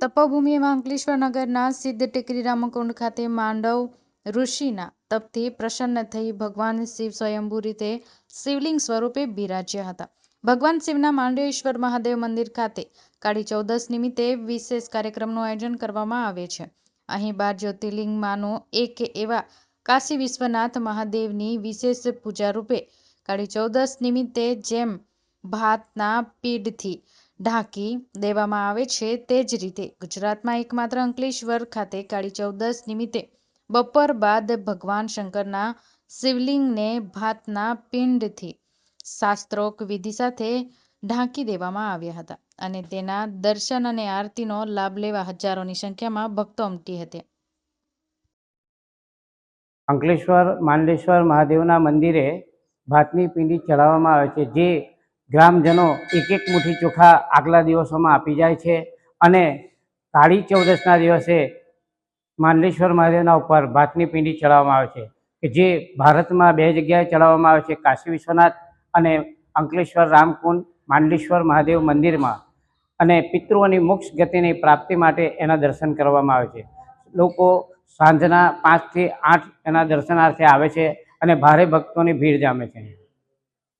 તપોભૂમિ અંકલેશ્વર સિદ્ધ ટેકરી રામકુંડ ખાતે માંડવ ઋષિના તપથી પ્રસન્ન થઈ ભગવાન શિવ સ્વયંભૂ રીતે શિવલિંગ સ્વરૂપે બિરાજ્યા હતા. ભગવાન શિવના માંડવેશ્વર મહાદેવ મંદિર ખાતે કાળી ચૌદસ નિમિત્તે વિશેષ કાર્યક્રમનું આયોજન કરવામાં આવે છે. અહીં બાર જ્યોતિર્લિંગમાંનો એક એવા કાશી વિશ્વનાથ મહાદેવની વિશેષ પૂજા રૂપે કાળી ચૌદસ નિમિત્તે જેમ ભાતના પીડથી ઢાંકી દેવામાં આવે છે તે જ રીતે ગુજરાતમાં એકમાત્ર અંકલેશ્વર ખાતે કાળી ચૌદસ નિમિત્તે બપોર બાદ ભગવાન શંકરના શિવલિંગને ભાતના પિંડથી શાસ્ત્રોક વિધિ સાથે ઢાંકી દેવામાં આવ્યા હતા અને તેના દર્શન અને આરતીનો લાભ લેવા હજારોની સંખ્યામાં ભક્તો ઉમટી હતી. અંકલેશ્વર, માંડલેશ્વર મહાદેવના મંદિરે ભાતની પિંડી ચડાવવામાં આવે છે, જે ગ્રામજનો એક એક મુઠ્ઠી ચોખા આગલા દિવસોમાં આપી જાય છે અને કાળી ચૌદસના દિવસે માંડલેશ્વર મહાદેવના ઉપર ભાતની પિંડી ચડાવવામાં આવે છે કે જે ભારતમાં બે જગ્યાએ ચડાવવામાં આવે છે, કાશી વિશ્વનાથ અને અંકલેશ્વર રામકુંડ માંડલેશ્વર મહાદેવ મંદિરમાં. અને પિતૃઓની મોક્ષ ગતિની પ્રાપ્તિ માટે એના દર્શન કરવામાં આવે છે. લોકો સાંજના પાંચથી આઠ એના દર્શનાર્થે આવે છે અને ભારે ભક્તોની ભીડ જામે છે.